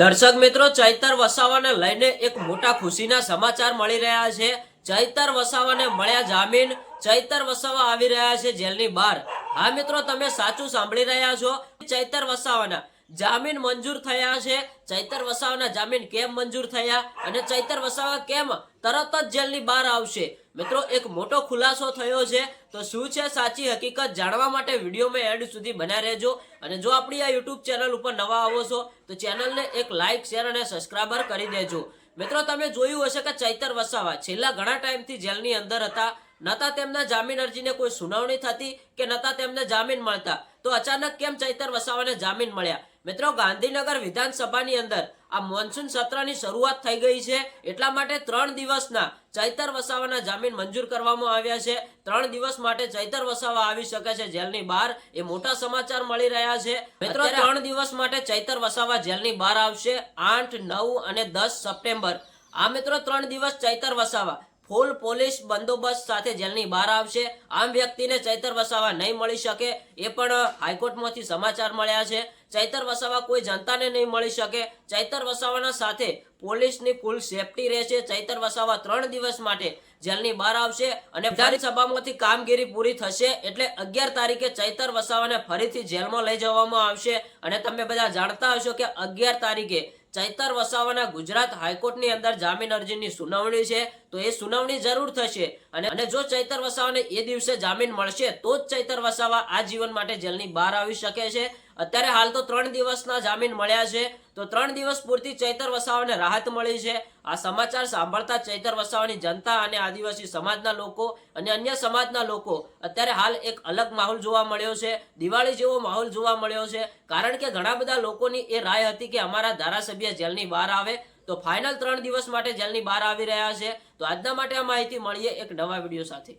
દર્શક મિત્રો, ચૈતર વસાવાને લઈને એક મોટા ખુશીના સમાચાર મળી રહ્યા છે. ચૈતર વસાવાને મળ્યા જામીન. ચૈતર વસાવા આવી રહ્યા છે જેલની બહાર. હા મિત્રો, તમે સાચું સાંભળી રહ્યા છો. ચૈતર વસાવાના જામીન મંજૂર થયા છે. ચૈતર વસાવાના જામીન કેમ મંજૂર થયા અને ચૈતર વસાવા કેમ તરત જ જેલની બહાર આવશે? મિત્રો, એક મોટો ખુલાસો થયો છે. તો શું છે? સાચી હકીકત જાણવા માટે વિડીયોમાં એન્ડ સુધી બન્યા રહેજો. અને જો આપણી આ યુટ્યુબ ચેનલ ઉપર નવા આવો છો, તો ચેનલને એક લાઇક શેર અને સબસ્ક્રાઈબર કરી દેજો. મિત્રો, તમે જોયું હશે કે ચૈતર વસાવા છેલ્લા ઘણા ટાઈમથી જેલની અંદર હતા. નતા તેમના જામીન અરજીને કોઈ સુનાવણી થતી કે નતા તેમને જામીન મળતા? તો અચાનક કેમ ચૈતર વસાવાને જામીન મળ્યા? મિત્રો ગાંધીનગર વિધાનસભાની અંદર આ મોન્સૂન સત્રની શરૂઆત થઈ ગઈ છે. એટલા માટે ત્રણ દિવસના ચૈતર વસાવાના જામીન મંજૂર કરવામાં આવ્યા છે. ત્રણ દિવસ માટે ચૈતર વસાવા આવી શકે છે જેલની બહાર. એ મોટા સમાચાર મળી રહ્યા છે. મિત્રો ત્રણ દિવસ માટે ચૈતર વસાવા જેલની બહાર આવશે આઠ નવ અને દસ સપ્ટેમ્બર. આ મિત્રો ત્રણ દિવસ ચૈતર વસાવા. ફૂલ પોલીસ બંદોબસ્ત સાથે જેલની બહાર આવશે. આમ વ્યક્તિને ચૈતર વસાવા નહીં મળી શકે. એ પણ હાઈકોર્ટમાંથી સમાચાર મળ્યા છે. ચૈતર વસાવા કોઈ જનતાને નહીં મળી શકે. ચૈતર વસાવાના સાથે પોલીસની ફૂલ સેફટી રહેશે. ચૈતર વસાવા ત્રણ દિવસ માટે જેલની બહાર આવશે અને વિધાનસભામાંથી કામગીરી પૂરી થશે એટલે અગિયાર તારીખે ચૈતર વસાવાને ફરીથી જેલમાં લઈ જવામાં આવશે. અને તમે બધા જાણતા હશો કે અગિયાર તારીખે ચૈતર વસાવાના ગુજરાત હાઈકોર્ટની અંદર જામીન અરજીની સુનાવણી છે, તો એ સુનાવણી જરૂર થશે. અને જો ચૈતર વસાવાને એ દિવસે જામીન મળશે, તો જ ચૈતર વસાવા આ જીવન માટે જેલની બહાર આવી શકે છે. અત્યારે હાલ તો ત્રણ દિવસના જામીન મળ્યા છે. તો ત્રણ દિવસ પૂરતી ચૈતર વસાવાને રાહત મળી છે. આ સમાચાર સાંભળતા ચૈતર વસાવાની જનતા અને આદિવાસી સમાજના લોકો અને અન્ય સમાજના લોકો અત્યારે હાલ એક અલગ માહોલ જોવા મળ્યો છે. દિવાળી જેવો માહોલ જોવા મળ્યો છે. કારણ કે ઘણા બધા લોકોની એ રાય હતી કે અમારા ધારાસભ્ય જેલની બહાર આવે. તો ફાઇનલ ત્રણ દિવસ માટે જેલની બહાર આવી રહ્યા છે. તો આજના માટે આ માહિતી મળીએ એક નવા વીડિયો સાથે.